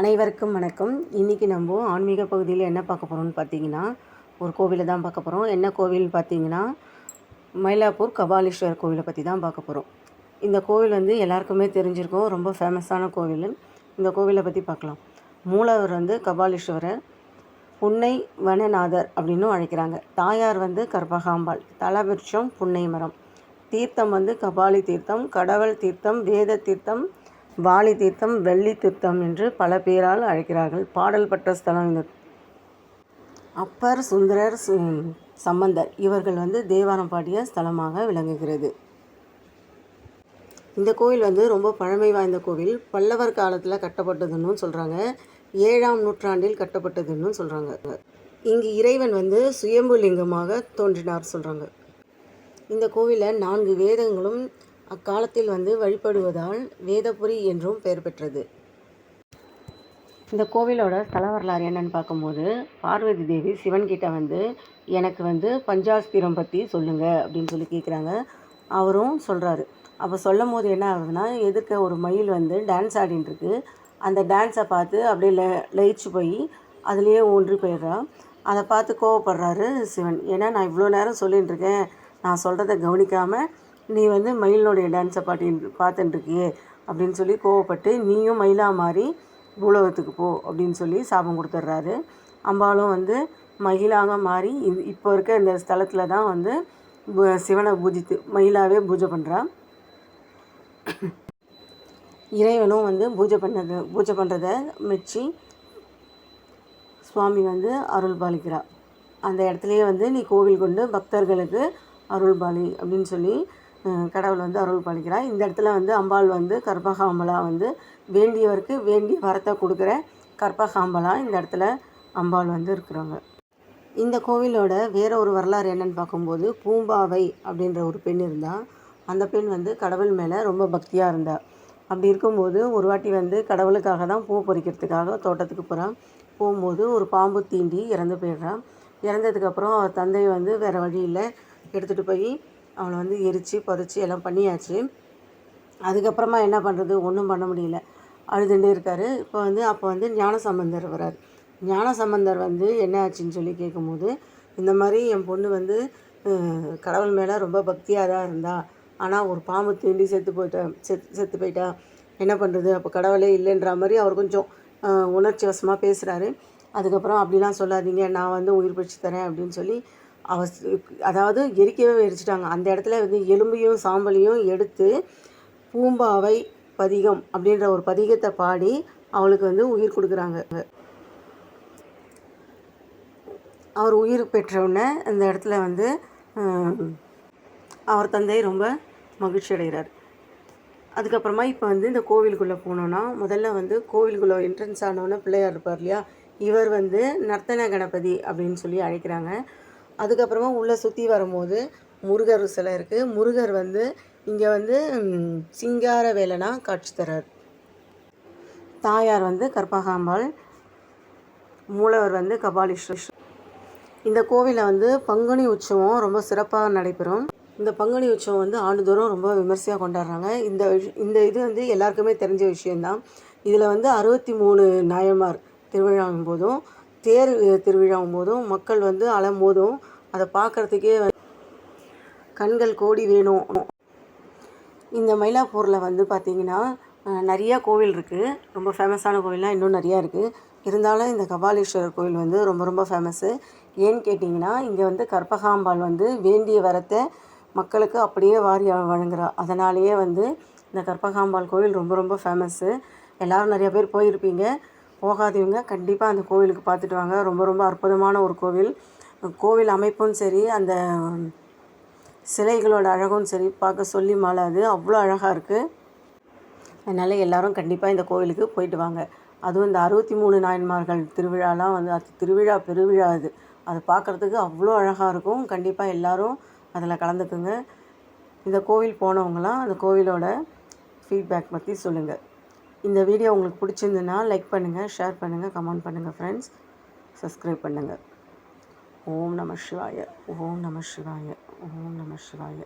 அனைவருக்கும் வணக்கம். இன்றைக்கி நம்ம ஆன்மீக பகுதியில் என்ன பார்க்க போகிறோம்னு பார்த்தீங்கன்னா ஒரு கோவிலை தான் பார்க்க போகிறோம் என்ன கோவில் பார்த்தீங்கன்னா மயிலாப்பூர் கபாலீஸ்வரர் கோவிலை பற்றி தான் பார்க்க போகிறோம் இந்த கோவில் வந்து எல்லாருக்குமே தெரிஞ்சிருக்கும். ரொம்ப ஃபேமஸான கோவில். இந்த கோவிலை பற்றி பார்க்கலாம். மூலவர் வந்து கபாலீஸ்வரர் புன்னை வனநாதர் அப்படின்னும் அழைக்கிறாங்க. தாயார் வந்து கற்பகாம்பாள் தலவிருட்சம் புன்னை மரம். தீர்த்தம் வந்து கபாலி தீர்த்தம் கடவுள் தீர்த்தம் வேத தீர்த்தம் வாலி தீர்த்தம் வெள்ளி தீர்த்தம் என்று பல பேரால் அழைக்கிறார்கள். பாடல் பெற்ற ஸ்தலம் இந்த அப்பர் சுந்தரர் சம்பந்தர் இவர்கள் வந்து தேவாரம் பாடிய ஸ்தலமாக விளங்குகிறது. இந்த கோவில் வந்து ரொம்ப பழமை வாய்ந்த கோவில். பல்லவர் காலத்தில் கட்டப்பட்டதுன்னு சொல்கிறாங்க ஏழாம் நூற்றாண்டில் கட்டப்பட்டதுன்னு சொல்கிறாங்க இங்கு இறைவன் வந்து சுயம்பு லிங்கமாக தோன்றினார் சொல்கிறாங்க இந்த கோவிலில் நான்கு வேதங்களும் அக்காலத்தில் வந்து வழிபடுவதால் வேதபுரி என்றும் பெயர் பெற்றது. இந்த கோவிலோட ஸ்தல வரலாறு என்னன்னு பார்க்கும்போது பார்வதி தேவி சிவன்கிட்ட வந்து எனக்கு வந்து பஞ்சாஸ்திரம் பற்றி சொல்லுங்கள் அப்படின்னு சொல்லி கேட்குறாங்க அவரும் சொல்கிறாரு அப்போ சொல்லும் போது என்ன ஆகுதுன்னா எதிர்க்க ஒரு மயில் வந்து டான்ஸ் ஆடின்ட்டுருக்கு அந்த டான்ஸை பார்த்து அப்படியே ல லயிச்சு போய் அதுலேயே ஊன்றி போயிடுறான் அதை பார்த்து கோவப்படுறாரு சிவன். ஏன்னா நான் இவ்வளோ நேரம் சொல்லிகிட்டு இருக்கேன் நான் சொல்கிறத கவனிக்காமல் நீ வந்து மயிலினுடைய டான்ஸை பாட்டின் பார்த்துட்டுருக்கியே அப்படின்னு சொல்லி கோவப்பட்டு நீயும் மயிலாக மாறி பூலோகத்துக்கு போ அப்படின்னு சொல்லி சாபம் கொடுத்துட்றாரு. அம்பாலும் வந்து மயிலாக மாறி இப்போ இருக்க இந்த ஸ்தலத்தில் தான் வந்து சிவனை பூஜித்து மயிலாகவே பூஜை பண்ணுறா இறைவனும் வந்து பூஜை பண்ணது பூஜை பண்ணுறத மெச்சி சுவாமி வந்து அருள் பாலிக்கிறார் அந்த இடத்துலையே வந்து நீ கோவில் கொண்டு பக்தர்களுக்கு அருள்பாலி அப்படின்னு சொல்லி கடவுள் வந்து அருள் பாலிக்கிறார் இந்த இடத்துல வந்து அம்பாள் வந்து கற்பகாம்பலா வந்து வேண்டியவருக்கு வேண்டிய வரத்தை கொடுக்குற கற்பகாம்பலா இந்த இடத்துல அம்பாள் வந்து இருக்கிறாங்க. இந்த கோவிலோட வேற ஒரு வரலாறு என்னன்னு பார்க்கும்போது பூம்பாவை அப்படின்ற ஒரு பெண் இருந்தால் அந்த பெண் வந்து கடவுள் மேலே ரொம்ப பக்தியாக இருந்தா. அப்படி இருக்கும்போது ஒரு வாட்டி வந்து கடவுளுக்காக தான் பூ பறிக்கிறதுக்காக தோட்டத்துக்கு போகிறான் போகும்போது ஒரு பாம்பு தீண்டி இறந்து போயிடுறான் இறந்ததுக்கப்புறம் அவர் தந்தை வந்து வேறு வழி இல்லை. எடுத்துகிட்டு போய் அவளை வந்து எரித்து பறித்து எல்லாம் பண்ணியாச்சு. அதுக்கப்புறமா என்ன பண்ணுறது ஒன்றும் பண்ண முடியல. அழுதுண்டே இருக்காரு. இப்போ வந்து அப்போ வந்து ஞான சம்பந்தர் வரார். ஞானசம்பந்தர் வந்து என்ன ஆச்சுன்னு சொல்லி கேட்கும்போது இந்த மாதிரி என் பொண்ணு வந்து கடவுள் மேலே ரொம்ப பக்தியாக தான் இருந்தா. ஆனால் ஒரு பாம்பு தீண்டி செத்து போயிட்டா செத்து செத்து போயிட்டா. என்ன பண்ணுறது அப்போ கடவுளே இல்லைன்ற மாதிரி அவர் கொஞ்சம் உணர்ச்சி வசமாக பேசுகிறாரு அதுக்கப்புறம் அப்படிலாம் சொல்லாதீங்க. நான் வந்து உயிர் பிடிச்சி தரேன் அப்படின்னு சொல்லி அவஸ் அதாவது எரிக்கவே எரிச்சிட்டாங்க. அந்த இடத்துல வந்து எலும்பையும் சாம்பலையும் எடுத்து பூம்பாவை பதிகம் அப்படின்ற ஒரு பதிகத்தை பாடி அவளுக்கு வந்து உயிர் கொடுக்குறாங்க. அவர் உயிர் பெற்றவுடனே அந்த இடத்துல வந்து அவர் தந்தை ரொம்ப மகிழ்ச்சி அடைகிறார். அதுக்கப்புறமா இப்போ வந்து இந்த கோவிலுக்குள்ளே போனோன்னா முதல்ல வந்து கோவிலுக்குள்ளே என்ட்ரன்ஸ் ஆனோன்னே பிள்ளையார் இருப்பார் இல்லையா? இவர் வந்து நர்த்தன கணபதி அப்படின்னு சொல்லி அழைக்கிறாங்க. அதுக்கப்புறமா உள்ளே சுற்றி வரும்போது முருகர் சிலை இருக்குது முருகர் வந்து இங்கே வந்து சிங்கார வேலனா காட்சி தர்றார் தாயார் வந்து கற்பகாம்பாள். மூலவர் வந்து கபாலீஸ்வரர். இந்த கோவிலில் வந்து பங்குனி உற்சவம் ரொம்ப சிறப்பாக நடைபெறும். இந்த பங்குனி உற்சவம் வந்து ஆண்டுதோறும் ரொம்ப விமர்சையாக கொண்டாடுறாங்க. இந்த இந்த இது வந்து எல்லாருக்குமே தெரிஞ்ச விஷயந்தான் இதில் வந்து அறுபத்தி மூணு நாயன்மார் திருவிழாவும் போதும் தேர் திருவிழாவும் போதும் மக்கள் வந்து அலம்போதும் அதை பார்க்கறதுக்கே வந்து கண்கள் கோடி வேணும். இந்த மயிலாப்பூரில் வந்து பார்த்தீங்கன்னா நிறையா கோவில் இருக்குது ரொம்ப ஃபேமஸான கோவில்லாம் இன்னும் நிறையா இருக்குது இருந்தாலும் இந்த கபாலீஸ்வரர் கோவில் வந்து ரொம்ப ரொம்ப ஃபேமஸ்ஸு ஏன்னு கேட்டிங்கன்னா இங்கே வந்து கற்பகாம்பாள் வந்து வேண்டிய வரத்தை மக்களுக்கு அப்படியே வாரி வழங்குறா. அதனாலேயே வந்து இந்த கற்பகாம்பாள் கோவில் ரொம்ப ரொம்ப ஃபேமஸ்ஸு எல்லோரும் நிறையா பேர் போயிருப்பீங்க. போகாதவங்க கண்டிப்பாக அந்த கோவிலுக்கு பார்த்துட்டு வாங்க. ரொம்ப ரொம்ப அற்புதமான ஒரு கோவில். கோவில் அமைப்பும் சரி அந்த சிலைகளோட அழகும் சரி பார்க்க சொல்லி மாலாது. அவ்வளோ அழகாக இருக்குது அதனால் எல்லோரும் கண்டிப்பாக இந்த கோவிலுக்கு போயிட்டு வாங்க. அதுவும் இந்த அறுபத்தி மூணு நாயன்மார்கள் திருவிழாலாம் வந்து அது திருவிழா பெருவிழா அது. அதை பார்க்குறதுக்கு அவ்வளோ அழகாக இருக்கும். கண்டிப்பாக எல்லோரும் அதில் கலந்துக்குங்க. இந்த கோவில் போனவங்களாம் அந்த கோவிலோட ஃபீட்பேக் பற்றி சொல்லுங்கள் இந்த வீடியோ உங்களுக்கு பிடிச்சிருந்துன்னா லைக் பண்ணுங்கள் ஷேர் பண்ணுங்கள் கமெண்ட் பண்ணுங்கள் ஃப்ரெண்ட்ஸ் சப்ஸ்கிரைப் பண்ணுங்கள் ஓம் நம சிவாய ஓம் நம சிவாய ஓம் நம சிவாய